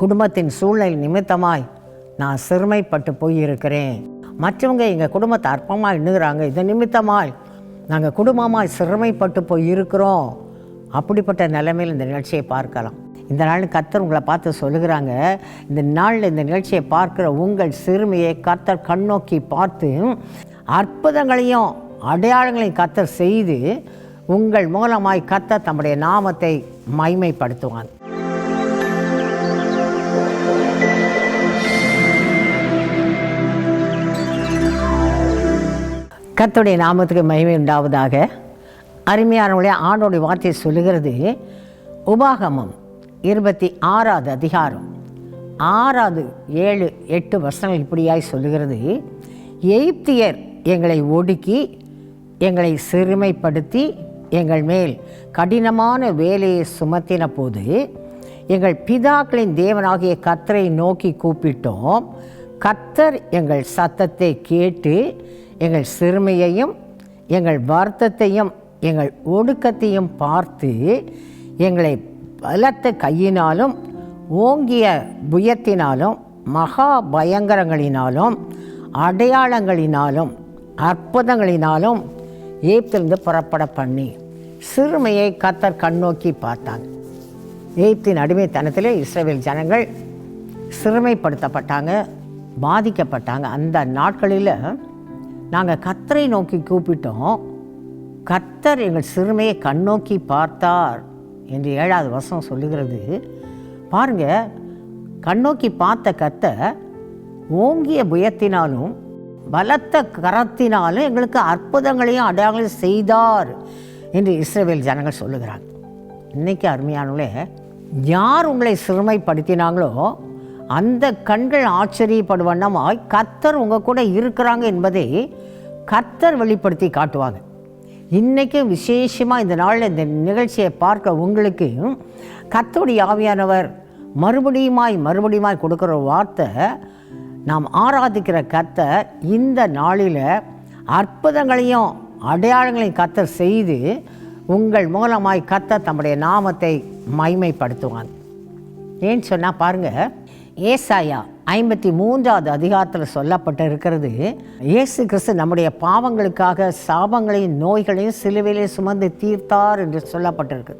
குடும்பத்தின் சூழ்நிலை நிமித்தமாய் நான் சிறுமைப்பட்டு போயிருக்கிறேன். மற்றவங்க எங்கள் குடும்பத்தை அற்பமாக எண்ணுகிறாங்க. இது நிமித்தமாய் நாங்கள் குடும்பமாய் சிறுமைப்பட்டு போய் இருக்கிறோம் அப்படிப்பட்ட நிலைமையில் இந்த நிகழ்ச்சியை பார்க்கலாம். இந்த நாள் கத்தர் உங்களை பார்த்து சொல்லுகிறாங்க. இந்த நாளில் இந்த நிகழ்ச்சியை பார்க்குற உங்கள் சிறுமியை கத்தர் கண்ணோக்கி பார்த்து அற்புதங்களையும் அடையாளங்களையும் கத்தர் செய்து உங்கள் மூலமாய் கத்தர் தம்முடைய நாமத்தை மைமைப்படுத்துவான் கத்துடைய நாமத்துக்கு மகிமை உண்டாவதாக. அருமையானவர்களே ஆண்டோடைய வார்த்தை சொல்லுகிறது உபாகமம் இருபத்தி ஆறாவது அதிகாரம். ஆறாவது ஏழு எட்டு வருஷங்கள் இப்படியாய் சொல்லுகிறது. எய்ப்தியர் எங்களை ஒடுக்கி எங்களை சிறுமைப்படுத்தி எங்கள் மேல் கடினமான வேலையை சுமத்தின போது எங்கள் பிதாக்களின் தேவனாகிய கத்தரை நோக்கி கூப்பிட்டோம். கத்தர் எங்கள் சத்தத்தை கேட்டு எங்கள் சிறுமையையும் எங்கள் வருத்தத்தையும் எங்கள் ஒடுக்கத்தையும் பார்த்து எங்களை பலத்த கையினாலும் ஓங்கிய புயத்தினாலும் மகா பயங்கரங்களினாலும் அடையாளங்களினாலும் அற்புதங்களினாலும் ஏப்திலிருந்து புறப்பட பண்ணி சிறுமையை கத்தர் கண்ணோக்கி பார்த்தாங்க. எய்ப்தின் அடிமைத்தனத்திலே இஸ்ரேல் ஜனங்கள் சிறுமைப்படுத்தப்பட்டாங்க பாதிக்கப்பட்டாங்க. அந்த நாட்களில் நாங்கள் கத்தரை நோக்கி கூப்பிட்டோம். கர்த்தர் எங்கள் சிறுமையை கண்ணோக்கி பார்த்தார் என்று ஏழாவது வருஷம் சொல்லுகிறது. பாருங்க கண்ணோக்கி பார்த்த கத்த ஓங்கிய புயத்தினாலும் பலத்த கரத்தினாலும் எங்களுக்கு அற்புதங்களையும் அடையாளங்களையும் செய்தார் என்று இஸ்ரேவேல் ஜனங்கள் சொல்லுகிறாங்க. இன்றைக்கி அருமையானவங்களே யார் உங்களை சிறுமைப்படுத்தினாங்களோ அந்த கண்கள் ஆச்சரியப்படுவண்ணமாய் கத்தர் உங்கள் கூட இருக்கிறாங்க என்பதை கத்தர் வெளிப்படுத்தி காட்டுவாங்க. இன்றைக்கும் விசேஷமாக இந்த நாளில் இந்த நிகழ்ச்சியை பார்க்க உங்களுக்கு கத்தோடைய ஆவியானவர் மறுபடியுமாய் மறுபடியுமாய் கொடுக்குற வார்த்தை நாம் ஆராதிக்கிற கத்தை இந்த நாளில் அற்புதங்களையும் அடையாளங்களையும் கத்தர் செய்து உங்கள் மூலமாய் கர்த்தர் தம்முடைய நாமத்தை மைமைப்படுத்துவாங்க ஏன்னு சொன்னால் பாருங்கள் ஏசாயா ஐம்பத்தி மூன்றாவது அதிகாரத்தில் சொல்லப்பட்டு இருக்கிறது இயேசு கிறிஸ்து நம்முடைய பாவங்களுக்காக சாபங்களையும் நோய்களையும் சிலுவையிலே சுமந்து தீர்த்தார் என்று சொல்லப்பட்டிருக்கு.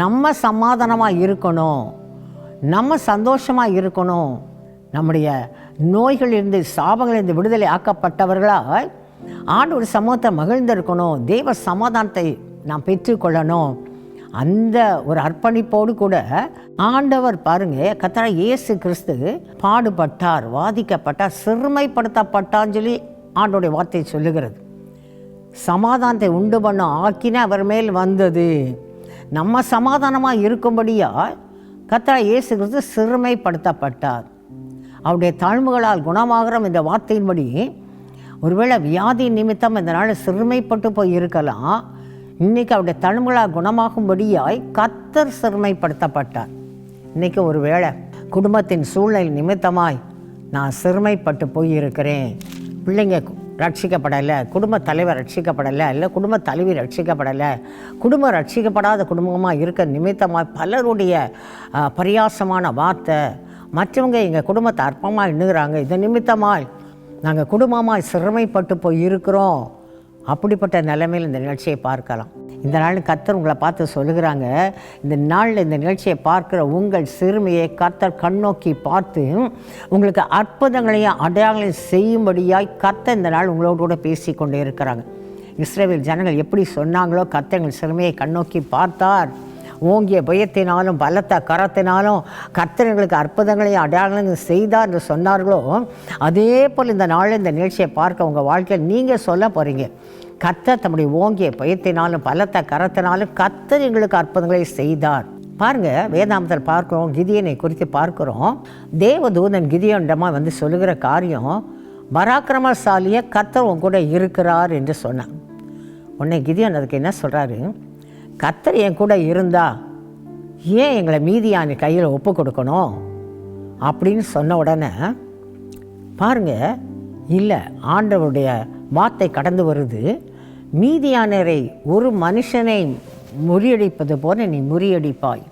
நம்ம சமாதானமாக இருக்கணும் நம்ம சந்தோஷமாக இருக்கணும். நம்முடைய நோய்களிலிருந்து சாபங்களிலிருந்து விடுதலை ஆக்கப்பட்டவர்களாக ஆண்டோட சமூகத்தை மகிழ்ந்திருக்கணும் தெய்வ சமாதானத்தை நாம் பெற்றுக்கொள்ளணும். அந்த ஒரு அர்ப்பணிப்போடு கூட ஆண்டவர் பாருங்க கத்தரா இயேசு கிறிஸ்து பாடுபட்டார் வாதிக்கப்பட்டார் சிறுமைப்படுத்தப்பட்டான்னு சொல்லி ஆண்டோடைய வார்த்தை சொல்லுகிறது. சமாதானத்தை உண்டு பண்ண ஆக்கின அவர் மேல் வந்தது. நம்ம சமாதானமாக இருக்கும்படியா கத்தரா இயேசு கிறிஸ்து சிறுமைப்படுத்தப்பட்டார். அவருடைய தாழ்வுகளால் குணமாகிறோம் இந்த வார்த்தையின்படி ஒருவேளை வியாதி நிமித்தம் இந்த நாள் சிறுமைப்பட்டு போய் இருக்கலாம் இன்றைக்கி அவருடைய தழும்புகளாக குணமாகும்படியாய் கத்தர் சிறுமைப்படுத்தப்பட்டார். இன்றைக்கி ஒரு வேளை குடும்பத்தின் சூழ்நிலை நிமித்தமாய் நான் சிறுமைப்பட்டு போயிருக்கிறேன். பிள்ளைங்க ரட்சிக்கப்படலை குடும்ப தலைவர் ரட்சிக்கப்படலை இல்லை குடும்ப தலைவி ரட்சிக்கப்படலை குடும்பம் ரட்சிக்கப்படாத குடும்பமாக இருக்க நிமித்தமாக பலருடைய பரியாசமான வார்த்தை மற்றவங்க எங்கள் குடும்பத்தை அற்பமாக எண்ணுகிறாங்க. இது நிமித்தமாய் நாங்கள் குடும்பமாக சிறுமைப்பட்டு போய் இருக்கிறோம் அப்படிப்பட்ட நிலைமையில் இந்த நிகழ்ச்சியை பார்க்கலாம். இந்த நாள் கத்தர் உங்களை பார்த்து சொல்லுகிறாங்க இந்த நாளில் இந்த நிகழ்ச்சியை பார்க்குற உங்கள் சிறுமியை கத்தர் கண்ணோக்கி பார்த்து உங்களுக்கு அற்புதங்களையும் அடையாளங்களையும் செய்யும்படியாய் கர்த்தர் இந்த நாள் உங்களோடு கூட பேசி கொண்டே இருக்கிறாங்க. இஸ்ரேல் ஜனங்கள் எப்படி சொன்னாங்களோ கத்த எங்கள் சிறுமியை கண்ணோக்கி பார்த்தார். ஓங்கிய பயத்தினாலும் பலத்த கரத்தினாலும் கர்த்தர்களுக்கு அற்புதங்களையும் அடையாளங்களையும் செய்தார் என்று சொன்னார்களோ அதே போல் இந்த நாளில் இந்த நிகழ்ச்சியை பார்க்க உங்கள் வாழ்க்கையில் நீங்கள் சொல்ல போகிறீங்க கத்த தம்முடைய ஓங்கிய பயத்தினாலும் பலத்த கரத்தினாலும் கத்தர் எங்களுக்கு அற்புதங்களை செய்தார். பாருங்க வேதாந்தர் பார்க்குறோம் கிதியனை குறித்து பார்க்குறோம். தேவதூதன் கிதியனிடமாக வந்து சொல்லுகிற காரியம் பராக்கிரமசாலியை கத்தர் உன் கூட இருக்கிறார் என்று சொன்னான். உன்னை கிதியன் அதுக்கு என்ன சொல்கிறாரு கத்தர் என் கூட இருந்தா ஏன் எங்களை மீதியான கையில் ஒப்பு கொடுக்கணும்? அப்படின்னு சொன்ன உடனே பாருங்க இல்லை ஆண்டவருடைய வார்த்தை கடந்து வருது. மீதியானரை ஒரு மனுஷனை முறியடிப்பது போல நீ முறியடிப்பாய்.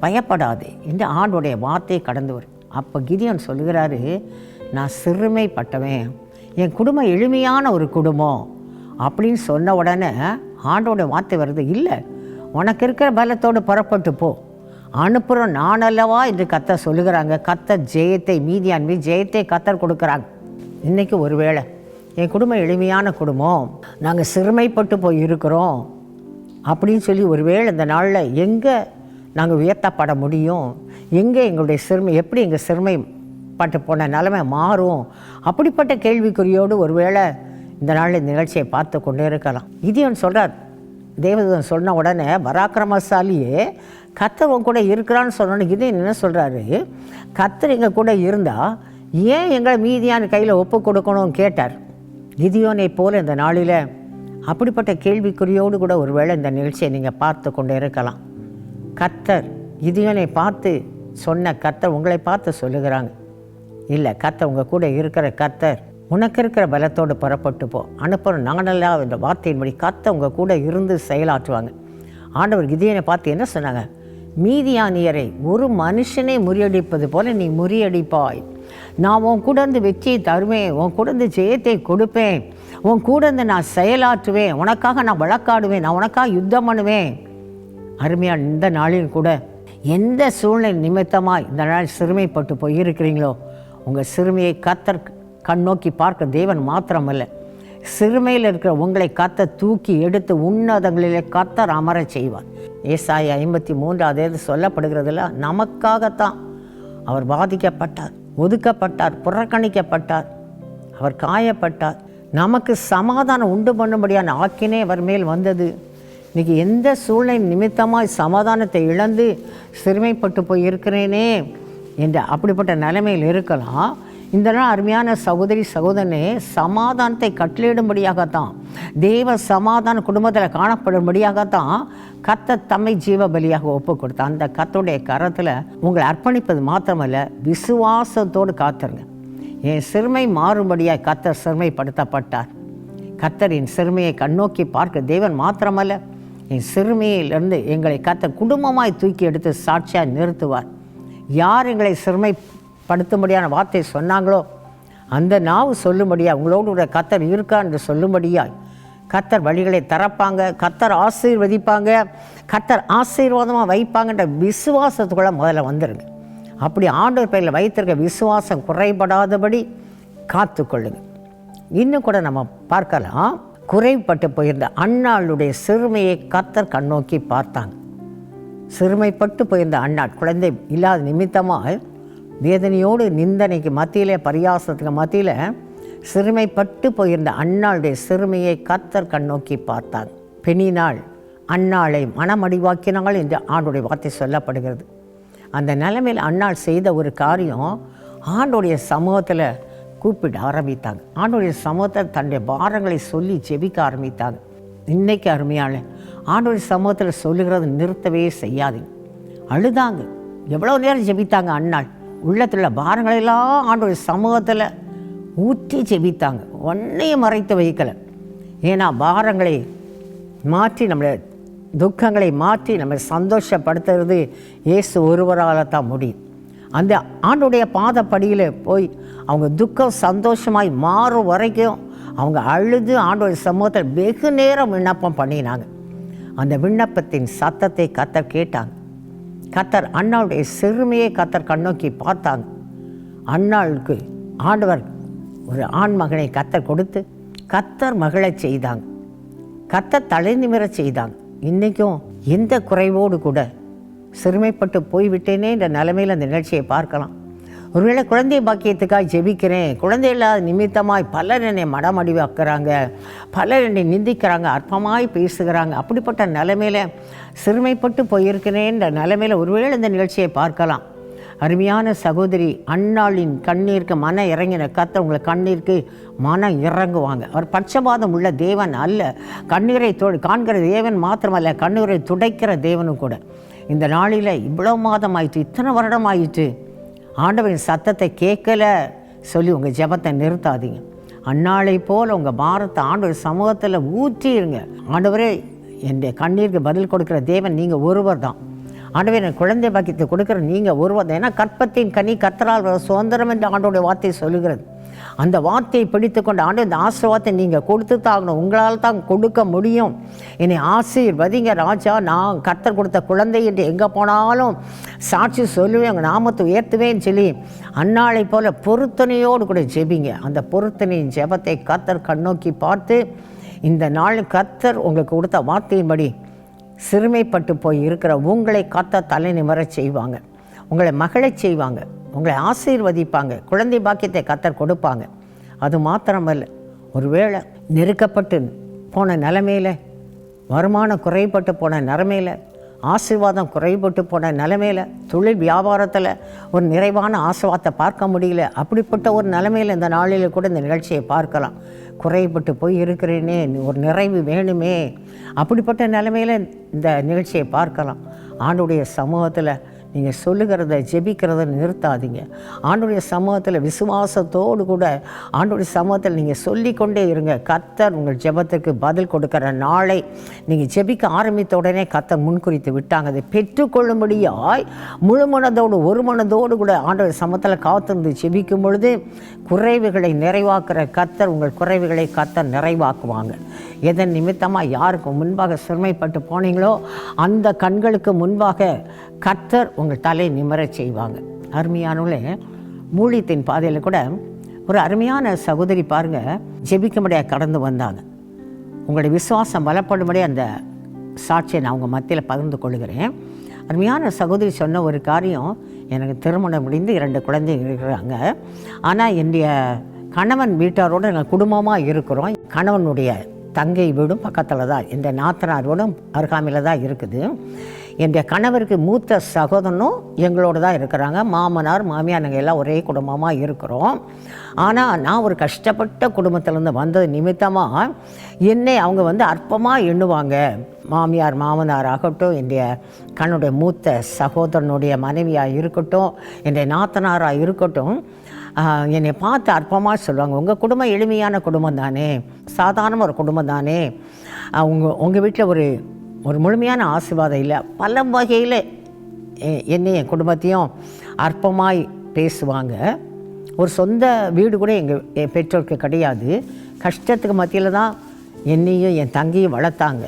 பயப்படாதே இந்த ஆண்டுடைய வார்த்தை கடந்து வரும் அப்போ கிதியன் சொல்லுகிறாரு நான் சிறுமைப்பட்டவன். என் குடும்பம் எளிமையான ஒரு குடும்பம். அப்படின்னு சொன்ன உடனே ஆண்டோட வார்த்தை வருது இல்லை உனக்கு இருக்கிற பலத்தோடு புறப்பட்டு போ. அனுப்புகிறோம் நான் அல்லவா? என்று கத்த சொல்லுகிறாங்க. கத்த ஜெயத்தை மீதியான்மை ஜெயத்தை கத்தர் கொடுக்குறாங்க. இன்றைக்கி ஒருவேளை என் குடும்பம் எளிமையான குடும்பம். நாங்கள் சிறுமைப்பட்டு போய் இருக்கிறோம். அப்படின்னு சொல்லி ஒருவேளை இந்த நாளில் எங்கே நாங்கள் உயர்த்தப்பட முடியும்? எங்கே எங்களுடைய சிறுமை எப்படி எங்கள் சிறுமை பட்டு போன நிலைமை மாறும்? அப்படிப்பட்ட கேள்விக்குறியோடு ஒருவேளை இந்த நாளில் இந்த நிகழ்ச்சியை பார்த்து கொண்டே இருக்கலாம். இதையும் சொல்கிறார் தேவதன் சொன்ன உடனே பராக்கிரமசாலியே கத்தர் உன் கூட இருக்கிறான்னு சொன்னோன்னு இது என்ன சொல்கிறாரு கத்தர் எங்கள் கூட இருந்தால் ஏன் எங்களை மீதியான கையில் ஒப்பு கொடுக்கணும்னு கேட்டார்? கிதியோனை போல இந்த நாளில் அப்படிப்பட்ட கேள்விக்குறியோடு கூட ஒருவேளை இந்த நிகழ்ச்சியை நீங்கள் பார்த்து கொண்டு இருக்கலாம். கத்தர் கிதியோனை பார்த்து சொன்ன கத்தர் உங்களை பார்த்து சொல்லுகிறாங்க. இல்லை கத்தர் உங்கள் கூட இருக்கிற கத்தர் உனக்கு இருக்கிற பலத்தோடு புறப்பட்டு போ. அனுப்புகிற நானெல்லாம் என்ற வார்த்தையின்படி கத்த உங்கள் கூட இருந்து செயலாற்றுவாங்க. ஆண்டவர் கிதியனை பார்த்து என்ன சொன்னாங்க? மீதியானியரை ஒரு மனுஷனை முறியடிப்பது போல நீ முறியடிப்பாய். நான் உன் கூட இருந்து வெற்றியை தருவேன் உன் கூட இருந்து ஜெயத்தை கொடுப்பேன். உன் கூட இருந்து நான் செயலாற்றுவேன் உனக்காக நான் வழக்காடுவேன் நான் உனக்காக யுத்தம் பண்ணுவேன். அருமையாக இந்த நாளில் கூட எந்த சூழ்நிலை நிமித்தமாக இந்த நாள் சிறுமைப்பட்டு போயிருக்கிறீங்களோ உங்கள் சிறுமையை கத்தர் கண் நோக்கி பார்க்க தேவன் மாத்திரமல்ல. சிறுமையில் இருக்கிற உங்களை கத்த தூக்கி எடுத்து உன்னதங்களிலே கத்தர் அமர செய்வார். ஏசாய ஐம்பத்தி மூன்றாவது சொல்லப்படுகிறதுல நமக்காகத்தான் அவர் பாதிக்கப்பட்டார். ஒதுக்கப்பட்டார் புறக்கணிக்கப்பட்டார் அவர் காயப்பட்டார். நமக்கு சமாதானம் உண்டு பண்ணும்படியான ஆக்கினே அவர் மேல் வந்தது. இன்னைக்கு எந்த சூழ்நிலை நிமித்தமாய் சமாதானத்தை இழந்து சிறுமைப்பட்டு போய் இருக்கிறேனே என்ற அப்படிப்பட்ட நிலைமையில் இருக்கலாம். இந்த நாள் அருமையான சகோதரி சகோதரனே சமாதானத்தை கட்டளையிடும்படியாகத்தான் தேவ சமாதான குடும்பத்தில் காணப்படும்படியாகத்தான் கத்த தம்மை ஜீவ பலியாக ஒப்பு கொடுத்தா அந்த கத்தோடைய கரத்தில் உங்களை அர்ப்பணிப்பது மாத்திரமல்ல விசுவாசத்தோடு காத்துருங்க. என் சிறுமை மாறும்படியாக கத்தர் சிறுமைப்படுத்தப்பட்டார். கத்தரின் சிறுமையை கண்ணோக்கி பார்க்க தேவன் மாத்திரமல்ல என் சிறுமையிலிருந்து எங்களை கத்த குடும்பமாய் தூக்கி எடுத்து சாட்சியாக நிறுத்துவார். யார் எங்களை சிறுமை படுத்தும்படியான வார்த்தை சொன்னாங்களோ? அந்த நாவு சொல்லும்படியா? உங்களோடு கூட கத்தர் இருக்கா என்று சொல்லும்படியாய் கத்தர் வழிகளை திறப்பாங்க கத்தர் ஆசீர்வதிப்பாங்க கத்தர் ஆசீர்வாதமாக வைப்பாங்கன்ற விசுவாசத்துக்குள்ளே முதல்ல வந்துடுங்க அப்படி ஆண்டவர் பேரில் வைத்திருக்க விசுவாசம் குறைபடாதபடி காத்துக்கொள்ளுங்க. இன்னும் கூட நம்ம பார்க்கலாம். குறைப்பட்டு போயிருந்த அண்ணாளுடைய சிறுமையை கத்தர் கண்ணோக்கி பார்த்தாங்க. சிறுமைப்பட்டு போயிருந்த அண்ணாள் குழந்தை இல்லாத நிமித்தமாக வேதனையோடு நிந்தனைக்கு மத்தியில் பரியாசத்துக்கு மத்தியில் சிறுமைப்பட்டு போயிருந்த அண்ணாளுடைய சிறுமையை கத்தர் கண்ணோக்கி பார்த்தாங்க பெணினால் அண்ணாளை மனமடிவாக்கினாள் என்று ஆண்டுடைய வார்த்தை சொல்லப்படுகிறது. அந்த நிலைமையில் அண்ணாள் செய்த ஒரு காரியம் ஆண்டுடைய சமூகத்தில் கூப்பிட ஆரம்பித்தாங்க. ஆண்டுடைய சமூகத்தில் தன்னுடைய பாரங்களை சொல்லி ஜெபிக்க ஆரம்பித்தாங்க. இன்னைக்கு அருமையான ஆண்டுடைய சமூகத்தில் சொல்லுகிறது நிறுத்தவே செய்யாதீங்க. அழுதாங்க. எவ்வளோ நேரம் ஜெபித்தாங்க அண்ணாள் உள்ளத்தில் உள்ள பாரங்களெல்லாம் ஆண்டுடைய சமூகத்தில் ஊற்றி ஜெபித்தாங்க ஒன்றையும் மறைத்து வைக்கலை. ஏன்னா பாரங்களை மாற்றி நம்மளை துக்கங்களை மாற்றி நம்மை சந்தோஷப்படுத்துறது இயேசு ஒருவரால் தான் முடியும். அந்த ஆண்டுடைய பாதப்படியில் போய் அவங்க துக்கம் சந்தோஷமாய் மாறும் வரைக்கும் அவங்க அழுது ஆண்டோடைய சமூகத்தில் வெகு நேரம் விண்ணப்பம் பண்ணினாங்க. அந்த விண்ணப்பத்தின் சத்தத்தை கத்த கேட்டாங்க. கத்தர் அண்ணாவுடைய சிறுமையை கத்தர் கண்ணோக்கி பார்த்தாங்க. அண்ணாளுக்கு ஆண்டவர் ஒரு ஆண் மகனை கத்தர் கொடுத்து கத்தர் மகளை செய்தாங்க. கத்தர் தலை நிமிரச் செய்தாங்க. இன்றைக்கும் எந்த குறைவோடு கூட சிறுமைப்பட்டு போய்விட்டேனே என்ற நிலைமையில் அந்த நிகழ்ச்சியை பார்க்கலாம். ஒருவேளை குழந்தை பாக்கியத்துக்காக ஜெபிக்கிறேன். குழந்தை இல்லாத நிமித்தமாய் பலர் என்னை மடமடிவாக்குறாங்க. பலர் என்னை நிந்திக்கிறாங்க. அற்பமாய் பேசுகிறாங்க. அப்படிப்பட்ட நிலைமையில் சிறுமைப்பட்டு போயிருக்கிறேன்ற நிலைமையில் ஒருவேளை இந்த நிகழ்ச்சியை பார்க்கலாம். அருமையான சகோதரி அன்னாளின் கண்ணீருக்கு மன இறங்கின கத்த உங்களை கண்ணீருக்கு மனம் இறங்குவாங்க. அவர் பட்சபாதம் உள்ள தேவன் அல்ல. கண்ணீரை தொ காண்கிற தேவன் மாத்திரமல்ல கண்ணீரை துடைக்கிற தேவனும் கூட. இந்த நாளில் இவ்வளோ மாதம் ஆயிற்று இத்தனை வருடம் ஆயிற்று ஆண்டவரின் சத்தத்தை கேட்கல சொல்லி உங்கள் ஜெபத்தை நிறுத்தாதீங்க. அன்னாளை போல் உங்கள் பாரத்தை ஆண்டவர் சமூகத்தில் ஊற்றிடுங்க ஆண்டவரே என்னுடைய கண்ணீருக்கு பதில் கொடுக்குற தேவன் நீங்கள் ஒருவர் தான். ஆண்டவே என் குழந்தை பாக்கியத்தை கொடுக்குற நீங்கள் ஒருவர் தான். ஏன்னா கற்பத்தின் கனி கத்தரால் சுதந்திரம் என்று ஆண்டோடைய வார்த்தை சொல்லுகிறது. அந்த வார்த்தையை பிடித்து கொண்டு ஆண்டு இந்த ஆசீர்வாதத்தை நீங்கள் கொடுத்து தாகணும் உங்களால் தான் கொடுக்க முடியும். என்னை ஆசீர்வதிங்க ராஜா. நான் கர்த்தர் கொடுத்த குழந்தை என்று எங்கே போனாலும் சாட்சி சொல்லுவேன். உங்கள் நாமத்தை உயர்த்துவேன்னு சொல்லி அன்னாளை போல பொருத்தனையோடு கூட ஜெபிங்க. அந்த பொருத்தனையின் ஜெபத்தை கத்தர் கண்ணோக்கி பார்த்து இந்த நாள் கத்தர் உங்களுக்கு கொடுத்த வார்த்தையின்படி சிறுமைப்பட்டு போய் இருக்கிற உங்களை காத்த தலை நிமரச் செய்வாங்க. உங்களை மகளை செய்வாங்க. உங்களை ஆசீர்வதிப்பாங்க. குழந்தை பாக்கியத்தை கத்தர் கொடுப்பாங்க. அது மாத்திரமல்ல. ஒருவேளை நெருக்கப்பட்டு போன நிலமையில வருமானம் குறைபட்டு போன நிலமையில ஆசீர்வாதம் குறைபட்டு போன நிலமையில தொழில் வியாபாரத்தில் ஒரு நிறைவான ஆசீர்வாதத்தை பார்க்க முடியல. அப்படிப்பட்ட ஒரு நிலமையில இந்த நாளில் கூட இந்த நிகழ்ச்சியை பார்க்கலாம். குறைபட்டு போய் இருக்கிறேனே ஒரு நிறைவு வேணுமே. அப்படிப்பட்ட நிலமையில் இந்த நிகழ்ச்சியை பார்க்கலாம். ஆண்டுடைய சமூகத்தில் நீங்கள் சொல்லுகிறத ஜெபிக்கிறத நிறுத்தாதீங்க. ஆண்டுடைய சமூகத்தில் விசுவாசத்தோடு கூட ஆண்டுடைய சமூகத்தில் நீங்கள் சொல்லிக்கொண்டே இருங்க. கத்தர் உங்கள் ஜெபத்துக்கு பதில் கொடுக்குற நாளை நீங்கள் ஜெபிக்க ஆரம்பித்த உடனே கத்தர் முன்குறித்து விட்டாங்க. அதை பெற்றுக்கொள்ளும்படியாய் முழு மனதோடு ஒரு மனதோடு கூட ஆண்டுடைய சமூகத்தில் காத்திருந்து ஜெபிக்கும் பொழுது குறைவுகளை நிறைவாக்குற கத்தர் உங்கள் குறைவுகளை கத்தர் நிறைவாக்குவாங்க. எதன் நிமித்தமாக யாருக்கு முன்பாக சிறுமைப்பட்டு போனீங்களோ அந்த கண்களுக்கு முன்பாக கர்த்தர் உங்கள் தலை நிமரச் செய்வாங்க. அருமையானவளே மூலியத்தின் பாதையில் கூட ஒரு அருமையான சகோதரி பாருங்க ஜெபிக்கும்படியாக கடந்து வந்தாங்க. உங்களுடைய விசுவாசம் பலப்படும்படி அந்த சாட்சியை நான் உங்கள் மத்தியில் பகிர்ந்து கொள்கிறேன். அருமையான சகோதரி சொன்ன ஒரு காரியம் எனக்கு திருமணம் முடிந்து இரண்டு குழந்தைங்க இருக்கிறாங்க. ஆனால் என்னுடைய கணவன் வீட்டாரோடு நாங்கள் குடும்பமாக இருக்கிறோம். கணவனுடைய தங்கை வீடும் பக்கத்தில் தான் இந்த நாத்தனார் வீடும் அருகாமையில் தான் இருக்குது. என்னுடைய கணவருக்கு மூத்த சகோதரனும் எங்களோட தான் இருக்கிறாங்க. மாமனார் மாமியார் நாங்கள் எல்லாம் ஒரே குடும்பமாக இருக்கிறோம். ஆனால் நான் ஒரு கஷ்டப்பட்ட குடும்பத்திலேருந்து வந்தது நிமித்தமாக என்னை அவங்க வந்து அற்பமாக எண்ணுவாங்க. மாமியார் மாமனார் ஆகட்டும் என்னுடைய கண்ணுடைய மூத்த சகோதரனுடைய மனைவியாக இருக்கட்டும் என்னுடைய நாத்தனாராக இருக்கட்டும் என்னை பார்த்து அற்பமாக சொல்லுவாங்க. உங்கள் குடும்பம் எளிமையான குடும்பம் தானே. சாதாரண ஒரு குடும்பம் தானே. உங்கள் உங்கள் வீட்டில் ஒரு ஒரு முழுமையான ஆசீர்வாதம் இல்லை. பல வகையில் என்னை என் குடும்பத்தையும் அற்பமாய் பேசுவாங்க. ஒரு சொந்த வீடு கூட எங்கள் என் பெற்றோருக்கு கிடையாது. கஷ்டத்துக்கு மத்தியில் தான் என்னையும் என் தங்கையும் வளர்த்தாங்க.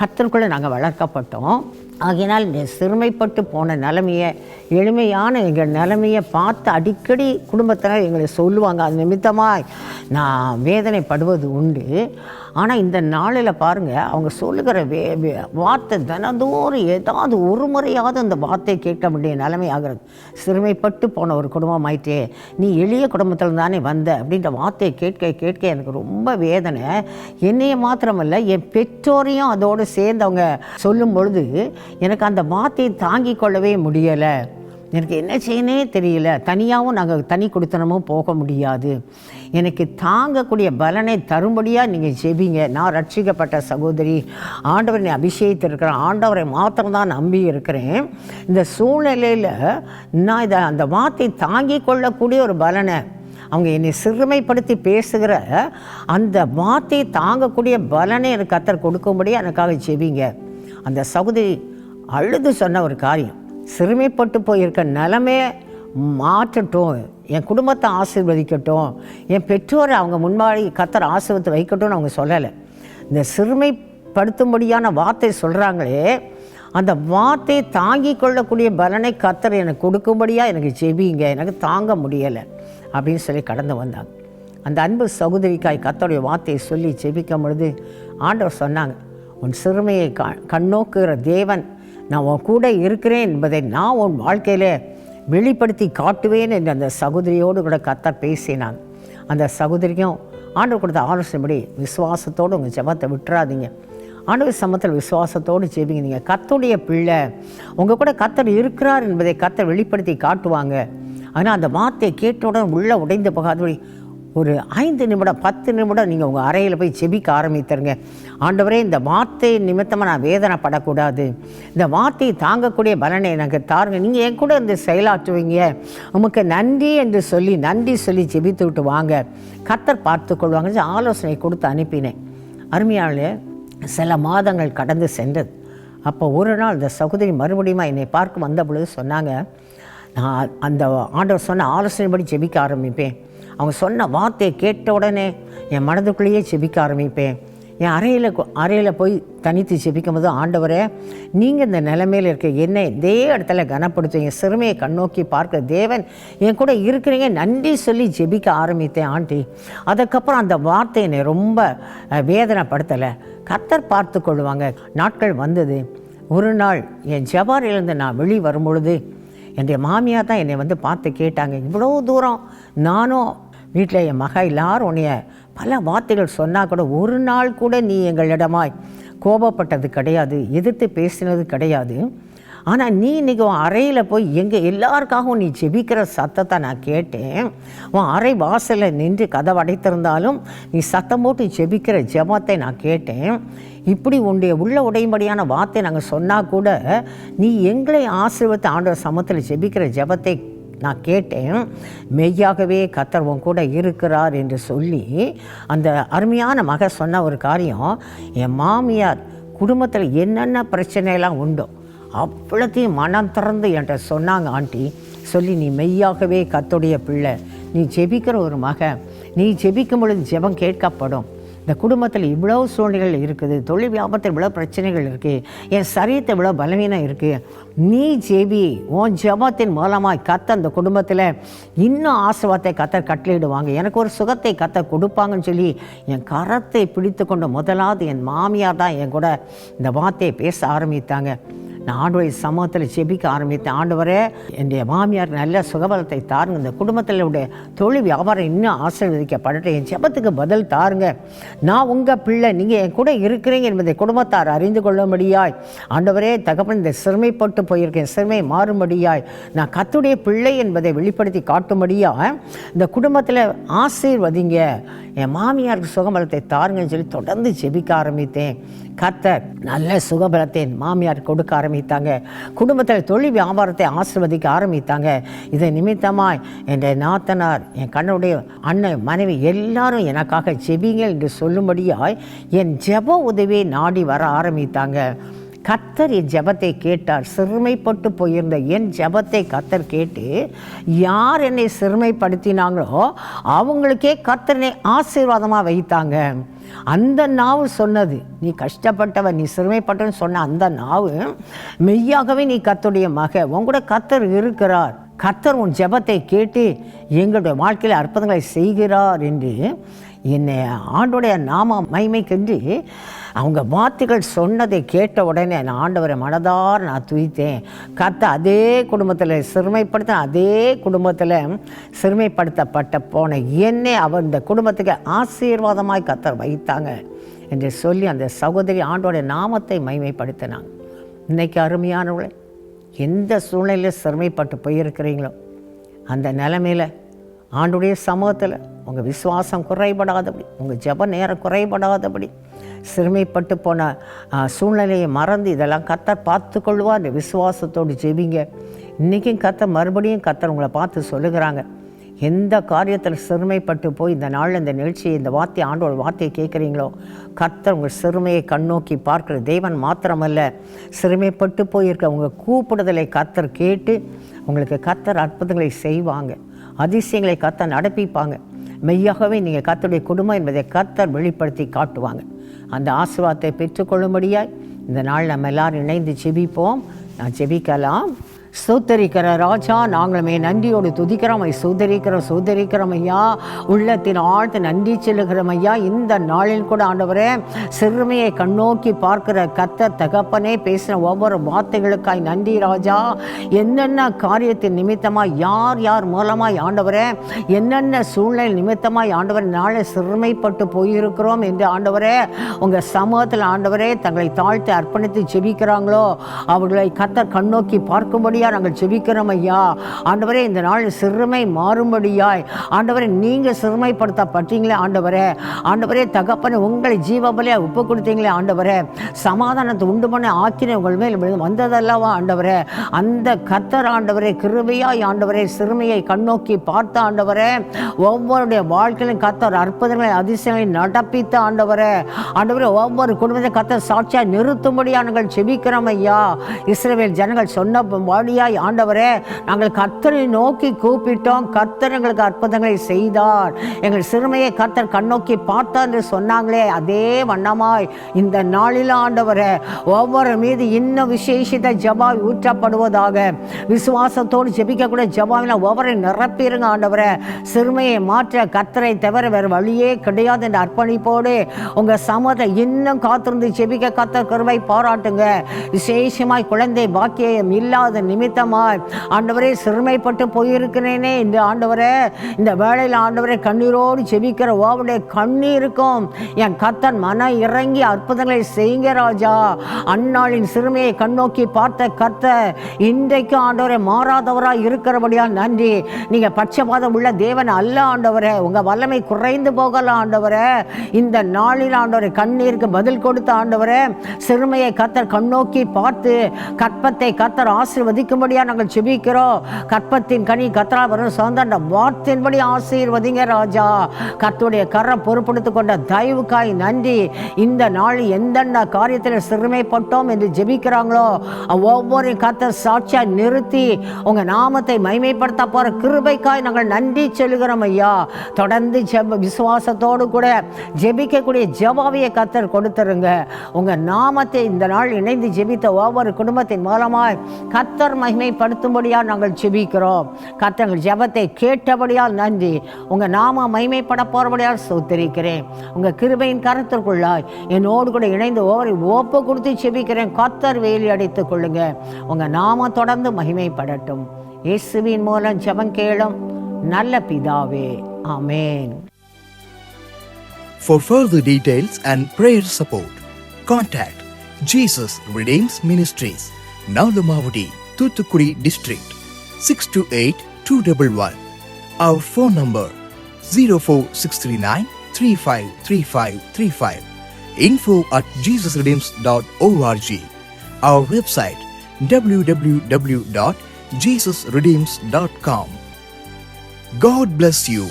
கத்தருக்குள்ளே நாங்கள் வளர்க்கப்பட்டோம். ஆகையினால் சிறுமைப்பட்டு போன நிலைமையை எளிமையான எங்கள் நிலைமையை பார்த்து அடிக்கடி குடும்பத்தினர் எங்களை சொல்லுவாங்க. அது நிமித்தமாக நான் வேதனைப்படுவது உண்டு. ஆனால் இந்த நாளில் பாருங்கள் அவங்க சொல்லுகிற வே வே- வார்த்தை தினந்தோறும் ஏதாவது ஒரு முறையாவது அந்த வார்த்தையை கேட்க வேண்டிய நிலைமை ஆகிறது. சிறுமைப்பட்டு போன ஒரு குடும்பம் ஆயிட்டே நீ எளிய குடும்பத்தில் தானே வந்த அப்படின்ற வார்த்தையை கேட்க கேட்க எனக்கு ரொம்ப வேதனை. என்னைய மாத்திரமல்ல என் பெற்றோரையும் அதோடு சேர்ந்து அவங்க சொல்லும் பொழுது எனக்கு அந்த வார்த்தையை தாங்கிக் கொள்ளவே முடியலை. எனக்கு என்ன செய்யனே தெரியல. தனியாகவும் நாங்கள் தனி கொடுத்தனமும் போக முடியாது. எனக்கு தாங்கக்கூடிய பலனை தரும்படியாக நீங்கள் ஜெபிங்க. நான் ரட்சிக்கப்பட்ட சகோதரி ஆண்டவரை அபிஷேகத்திருக்கிறேன் ஆண்டவரை மாத்திரம்தான் நம்பி இருக்கிறேன். இந்த சூழ்நிலையில் நான் இதை அந்த வார்த்தை தாங்கிக் கொள்ளக்கூடிய ஒரு பலனை அவங்க என்னை சிறுமைப்படுத்தி பேசுகிற அந்த வார்த்தையை தாங்கக்கூடிய பலனை எனக்கு கத்தர் கொடுக்கும்படி எனக்காக செவிங்க அந்த சகோதரி அழுது சொன்ன ஒரு காரியம். சிறுமைப்பட்டு போயிருக்க நிலமே மாற்றட்டும். என் குடும்பத்தை ஆசீர்வதிக்கட்டும். என் பெற்றோரை அவங்க முன்பாடி கத்தர் ஆசீர்வத்தை வைக்கட்டும்னு அவங்க சொல்லலை. இந்த சிறுமைப்படுத்தும்படியான வார்த்தை சொல்கிறாங்களே அந்த வார்த்தையை தாங்கிக் கொள்ளக்கூடிய பலனை கத்தர் எனக்கு கொடுக்கும்படியாக எனக்கு ஜெபிங்க. எனக்கு தாங்க முடியலை அப்படின்னு சொல்லி கடந்து வந்தாங்க. அந்த அன்பு சகோதரிக்காய் கத்தருடைய வார்த்தையை சொல்லி ஜெபிக்கும் பொழுது ஆண்டவர் சொன்னாங்க உன் சிறுமையை க கண்ணோக்குகிற தேவன் நான் உன் கூட இருக்கிறேன் என்பதை நான் உன் வாழ்க்கையில் வெளிப்படுத்தி காட்டுவேன் என்று அந்த சகோதரியோடு கூட கத்தர் பேசினான். அந்த சகோதரியும் ஆண்டவர் கொடுத்த ஆலோசனைப்படி விசுவாசத்தோடு உங்கள் ஜபத்தை விட்டுறாதீங்க. ஆண்டவர் சமத்தில் விசுவாசத்தோடு ஜெபிங்க. நீங்கள் கத்துடைய பிள்ளை. உங்கள் கூட கத்தர் இருக்கிறார் என்பதை கத்தர் வெளிப்படுத்தி காட்டுவாங்க. ஆனால் அந்த வார்த்தையை கேட்டவுடன் உள்ளே உடைந்து போகாதபடி ஒரு ஐந்து நிமிடம் பத்து நிமிடம் நீங்கள் உங்கள் அறையில் போய் ஜெபிக்க ஆரம்பித்தருங்க. ஆண்டவரே இந்த வார்த்தை நிமித்தமாக நான் வேதனைப்படக்கூடாது. இந்த வார்த்தையை தாங்கக்கூடிய பலனை எனக்கு தாருங்க. நீங்கள் என் கூட இந்த செயலாற்றுவீங்க. உமக்கு நன்றி என்று சொல்லி நன்றி சொல்லி ஜெபித்து விட்டு வாங்க. கத்தர் பார்த்து கொள்வாங்கன்னு ஆலோசனை கொடுத்து அனுப்பினேன். அருமையாளே சில மாதங்கள் கடந்து சென்றது. அப்போ ஒரு நாள் இந்த சகோதரி மறுபடியும் என்னை பார்க்க வந்த பொழுது சொன்னாங்க நான் அந்த ஆண்டவர் சொன்ன ஆலோசனைப்படி ஜெபிக்க ஆரம்பிப்பேன். அவங்க சொன்ன வார்த்தையை கேட்ட உடனே என் மனதுக்குள்ளேயே ஜெபிக்க ஆரம்பிப்பேன். என் அறையில் அறையில் போய் தனித்து செபிக்கும் போது ஆண்டவரே நீங்கள் இந்த நிலைமையில் இருக்க என்னை இதே இடத்துல கனப்படுத்துவீங்க சிறுமையை கண்ணோக்கி பார்க்க தேவன் என் கூட இருக்கிறீங்க. நன்றி சொல்லி ஜெபிக்க ஆரம்பித்தேன் ஆண்டி. அதுக்கப்புறம் அந்த வார்த்தை என்னை ரொம்ப வேதனைப்படுத்தலை. கத்தர் பார்த்து கொள்வாங்க. நாட்கள் வந்தது. ஒரு நாள் என் ஜபாரிலிருந்து நான் வெளி வரும்பொழுது என்னுடைய மாமியார் தான் என்னை வந்து பார்த்து கேட்டாங்க. இவ்வளோ தூரம் நானும் வீட்டில் என் மக எல்லாரும் உன்னைய பல வார்த்தைகள் சொன்னால் கூட ஒரு நாள் கூட நீ எங்களிடமாய் கோபப்பட்டது கிடையாது எதிர்த்து பேசினது கிடையாது. ஆனால் நீ இன்றைக்கி உன் அறையில் போய் எங்கள் எல்லாருக்காகவும் நீ ஜெபிக்கிற சத்தத்தை நான் கேட்டேன். உன் அறை வாசலில் நின்று கதவு அடைத்திருந்தாலும் நீ சத்தம் போட்டு ஜெபிக்கிற ஜெபத்தை நான் கேட்டேன். இப்படி உன்னுடைய உள்ள உடையும்படியான வார்த்தை நாங்கள் சொன்னால் கூட நீ எங்களை ஆசீர்வத்தை ஆண்டவர் சமத்தில் ஜெபிக்கிற ஜெபத்தை நான் கேட்டேன் மெய்யாகவே கத்தர் கூட இருக்கிறார் என்று சொல்லி அந்த அருமையான மக சொன்ன ஒரு காரியம் என் மாமியார் குடும்பத்தில் என்னென்ன பிரச்சனையெல்லாம் உண்டோ அவ்வளோத்தையும் மனம் திறந்து என்கிட்ட சொன்னாங்க ஆண்டி. சொல்லி நீ மெய்யாகவே கத்துடைய பிள்ளை. நீ ஜெபிக்கிற ஒரு மக. நீ ஜெபிக்கும் பொழுது ஜெபம் கேட்கப்படும். இந்த குடும்பத்தில் இவ்வளோ சூழ்நிலைகள் இருக்குது. தொழில் வியாபாரத்தில் இவ்வளோ பிரச்சனைகள் இருக்குது என் சரீரத்தை இவ்வளோ பலவீனம் இருக்குது நீ ஜெபி உன் ஜெபத்தின் மூலமாக கத்த அந்த குடும்பத்தில் இன்னும் ஆசீர்வாதத்தை கத்த கட்டளையிடுவாங்க. எனக்கு ஒரு சுகத்தை கத்த கொடுப்பாங்கன்னு சொல்லி என் கரத்தை பிடித்து கொண்டு முதலாவது என் மாமியார் தான் என் கூட இந்த வார்த்தையை பேச ஆரம்பித்தாங்க. நான் ஆண்டவரை சமூகத்தில் ஜெபிக்க ஆரம்பித்தேன். ஆண்டவரே என்னுடைய மாமியார் நல்ல சுகபலத்தை தாருங்க. இந்த குடும்பத்தில் உடைய தொழில் வியாபாரம் இன்னும் ஆசீர்வதிக்கப்படட்டும். என் ஜெபத்துக்கு பதில் தாருங்க. நான் உங்கள் பிள்ளை நீங்கள் என் கூட இருக்கிறீங்க என்பதை குடும்பத்தார் அறிந்து கொள்ளும்படியாய். ஆண்டவரே தகப்பன் இந்த சிறுமைப்பட்டு போயிருக்கேன். சிறுமை மாறும்படியாய் நான் கத்துடைய பிள்ளை என்பதை வெளிப்படுத்தி காட்டும்படியாக இந்த குடும்பத்தில் ஆசீர்வதிங்க. என் மாமியாருக்கு சுகபலத்தை தாருங்கன்னு சொல்லி தொடர்ந்து ஜெபிக்க ஆரம்பித்தேன். கர்த்தர் நல்ல சுகபலத்தை மாமியார் கொடுக்க ஆரம்பித்தாங்க. குடும்பத்தில் தொழில் வியாபாரத்தை ஆசிர்வதிக்க ஆரம்பித்தாங்க. இதை நிமித்தமாய் என் நாத்தனார் என் கண்ணுடைய அண்ணன் மனைவி எல்லாரும் எனக்காக ஜெபிங்க என்று சொல்லும்படியாய் என் ஜெப உதவியை நாடி வர ஆரம்பித்தாங்க. கத்தர் என் ஜெபத்தை கேட்டார். சிறுமைப்பட்டு போயிருந்த என் ஜெபத்தை கத்தர் கேட்டு யார் என்னை சிறுமைப்படுத்தினாங்களோ அவங்களுக்கே கத்தரனை ஆசீர்வாதமாக வைத்தாங்க. அந்த நாவு சொன்னது நீ கஷ்டப்பட்டவன் நீ சிறுமைப்பட்டவன்னு சொன்ன அந்த நாவு மெய்யாகவே நீ கத்தருடைய மக உங்களோட கத்தர் இருக்கிறார். கத்தர் உன் ஜெபத்தை கேட்டு எங்களுடைய வாழ்க்கையில் அற்புதங்களை செய்கிறார் என்று என்னை ஆண்டோடைய நாம மைமைக்கென்று அவங்க வார்த்தைகள் சொன்னதை கேட்ட உடனே நான் ஆண்டவரை மனதார் நான் துய்த்தேன் கத்த அதே குடும்பத்தில் சிறுமைப்படுத்த அதே குடும்பத்தில் சிறுமைப்படுத்தப்பட்ட போன என்னை அவர் இந்த குடும்பத்துக்கு ஆசீர்வாதமாய் கத்தர் வைத்தாங்க என்று சொல்லி அந்த சகோதரி ஆண்டோடைய நாமத்தை மைமைப்படுத்தினாங்க இன்னைக்கு அருமையானவளை எந்த சூழ்நிலையில் சிறுமைப்பட்டு போயிருக்கிறீங்களோ அந்த நிலமையில் ஆண்டுடைய சமூகத்தில் உங்கள் விசுவாசம் குறைபடாதபடி உங்கள் ஜெப நேரம் குறைபடாதபடி சிறுமைப்பட்டு போன சூழ்நிலையை மறந்து இதெல்லாம் கத்தர் பார்த்து கொள்வார் விசுவாசத்தோடு ஜெபிங்க. இன்றைக்கும் கத்தர் மறுபடியும் கத்தர் உங்களை பார்த்து சொல்லுகிறாங்க. எந்த காரியத்தில் சிறுமைப்பட்டு போய் இந்த நாளில் இந்த நிகழ்ச்சியை இந்த வார்த்தை ஆண்டோட வார்த்தையை கேட்குறீங்களோ கர்த்தர் உங்கள் சிறுமையை கண்ணோக்கி பார்க்குற தேவன் மாத்திரமல்ல. சிறுமைப்பட்டு போயிருக்க உங்கள் கூப்பிடுதலை கர்த்தர் கேட்டு உங்களுக்கு கர்த்தர் அற்புதங்களை செய்வாங்க. அதிசயங்களை கர்த்தர் நடப்பிப்பாங்க. மெய்யாகவே நீங்கள் கத்தருடைய குடும்பம் என்பதை கத்தர் வெளிப்படுத்தி காட்டுவாங்க. அந்த ஆசீர்வாதத்தை பெற்றுக்கொள்ளும்படியாய் இந்த நாள் நம்ம எல்லாரும் இணைந்து செபிப்போம் நான் செபிக்கலாம் சோத்தரிக்கிற ராஜா நாங்களுமே நன்றியோடு துதிக்கிறோம். ஐ சோதரிக்கிறோம் சோதரிக்கிறோம் ஐயா. உள்ளத்தின் ஆழ்த்து நன்றி செல்லுகிறோம் ஐயா. இந்த நாளில் கூட ஆண்டவரே சிறுமையை கண்ணோக்கி பார்க்கிற கத்த தகப்பனே பேசின ஒவ்வொரு வார்த்தைகளுக்காய் நன்றி ராஜா. என்னென்ன காரியத்தின் நிமித்தமாக யார் யார் மூலமாய் ஆண்டவரே என்னென்ன சூழ்நிலை நிமித்தமாய் ஆண்டவர் நாளை சிறுமைப்பட்டு போயிருக்கிறோம் என்று ஆண்டவரே உங்கள் சமூகத்தில் ஆண்டவரே தங்களை தாழ்த்தி அர்ப்பணித்து ஜெபிக்கிறாங்களோ அவர்களை கத்த கண்ணோக்கி பார்க்கும்படி மாறும்படியா நாங்கள் செபிக்கிறோம் ஐயா. ஆண்டவரே இந்த நாள் சிறுமை மாறும்படியாய். ஆண்டவரே நீங்கள் சிறுமைப்படுத்தப்பட்டீங்களே ஆண்டவரே. ஆண்டவரே தகப்பனே உங்களை ஜீவபலியா ஒப்பு கொடுத்தீங்களே ஆண்டவரே. சமாதானத்தை உண்டு பண்ண ஆக்கின உங்கள் மேல் வந்ததல்லவா ஆண்டவரே. அந்த கத்தர் ஆண்டவரே கிருபையாய் ஆண்டவரே சிறுமையை கண்ணோக்கி பார்த்த ஆண்டவரே. ஒவ்வொருடைய வாழ்க்கையிலும் கத்தர் அற்புதங்களை அதிசயங்களை நடப்பித்த ஆண்டவரே. ஆண்டவரே ஒவ்வொரு குடும்பத்தை கத்தர் சாட்சியாக நிறுத்தும்படியா நாங்கள் செபிக்கிறோம் ஐயா. இஸ்ரேல் ஜனங்கள் சொன்ன வாடியாய் ஆண்டவரே நாங்கள் கத்தரை நோக்கி கூப்பிட்டோம். கர்த்தர் எங்களுக்கு அற்புதங்களை செய்தார். எங்கள் சிறுமையை கத்தர் கண்ணோக்கி பார்த்தார் என்று சொன்னாங்களே. அதே வண்ணமாய் இந்த நாளில் ஆண்டவரே ஒவ்வொரு மீது இன்னும் விசேஷித்த ஜபாய் ஊற்றப்படுவதாக விசுவாசத்தோடு ஜபிக்கக்கூடிய ஜபாவில் ஒவ்வொரு நிரப்பிருங்க ஆண்டவரே. சிறுமையை மாற்ற கத்தரை தவிர வேறு வழியே கிடையாது என்ற அர்ப்பணிப்போடு உங்கள் சமூகத்தை இன்னும் காத்திருந்து ஜெபிக்க கத்தர் கருவை பாராட்டுங்க. விசேஷமாய் குழந்தை பாக்கியம் இல்லாத நிமித்தமாய் ஆண்டவரே சிறுமைப்பட்டு போயிருக்கிறேனே. இந்த ஆண்டவரே இந்த வேலையில் ஆண்டவரே கண்ணீரோடு செபிக்கிற ஓவுடைய கண்ணீருக்கும் என் கத்தன் மன இறங்கி அற்புதங்களை செய்யுங்க ராஜா. அந்நாளின் சிறுமையை கண்ணோக்கி பார்த்த கத்த இன்றைக்கு ஆண்டவரை மாறாதவராக இருக்கிறபடியால் நன்றி. நீங்க பட்சபாதம் உள்ள தேவன் அல்ல ஆண்டவரே. உங்க வல்லமை குறைந்து போகலாம் ஆண்டவரே. இந்த நாளில் ஆண்டவரை கண்ணீருக்கு பதில் கொடுத்த ஆண்டவரே சிறுமையை கத்தர் கண்ணோக்கி பார்த்து கற்பத்தை கத்தர் ஆசீர்வதிக்கும்படியா நாங்கள் செபிக்கிறோம் கற்பத்தின் கனி கத்ரா வரும் சொந்த வார்த்தையின்படி ஆசீர்வதிங்க ராஜா. கத்துடைய கரம் பொறுப்படுத்திக் கொண்ட தயவுக்காய் நன்றி. இந்த நாள் எந்தெந்த காரியத்தில் சிறுமைப்பட்டோம் என்று ஜெபிக்கிறாங்களோ ஒவ்வொரு கத்தர் சாட்சியாக நிறுத்தி உங்கள் நாமத்தை மைமைப்படுத்த போகிற கிருபைக்காய் நாங்கள் நன்றி சொல்லுகிறோம் ஐயா. தொடர்ந்து ஜெப விசுவாசத்தோடு கூட ஜெபிக்கக்கூடிய ஜெபாவியை கத்தர் கொடுத்துருங்க. உங்கள் நாமத்தை இந்த நாள் இணைந்து ஜெபித்த ஒவ்வொரு குடும்பத்தின் மூலமாய் கத்தர் மகிமைப்படுத்தும்படியாக நாங்கள் ஜெபிக்கிறோம். கத்தங்கள் ஜெபத்தை கேட்டபடியால் நன்றி. உங்க நாம மகிமைப்பட போகிறபடியால் சோத்தரிக்கிறேன் உங்க கிருபையின் கருத்திற்குள்ளாய் என்னோடு கூட இணைந்து ஒவ்வொரு ஓப்பு கொடுத்து செபிக்கிறேன் கத்தர் வேலி அடித்துக் கொள்ளுங்க. உங்க நாம தொடர்ந்து மகிமைப்படட்டும். இயேசுவின் மூலம் ஜெபம் கேளும் நல்ல பிதாவே. ஆமென். For further details and prayer support, contact Jesus Redeems Ministries, Tutukuri district 628211 our phone number 04639353535 info at jesusredeems.org our website www.jesusredeems.com god bless you.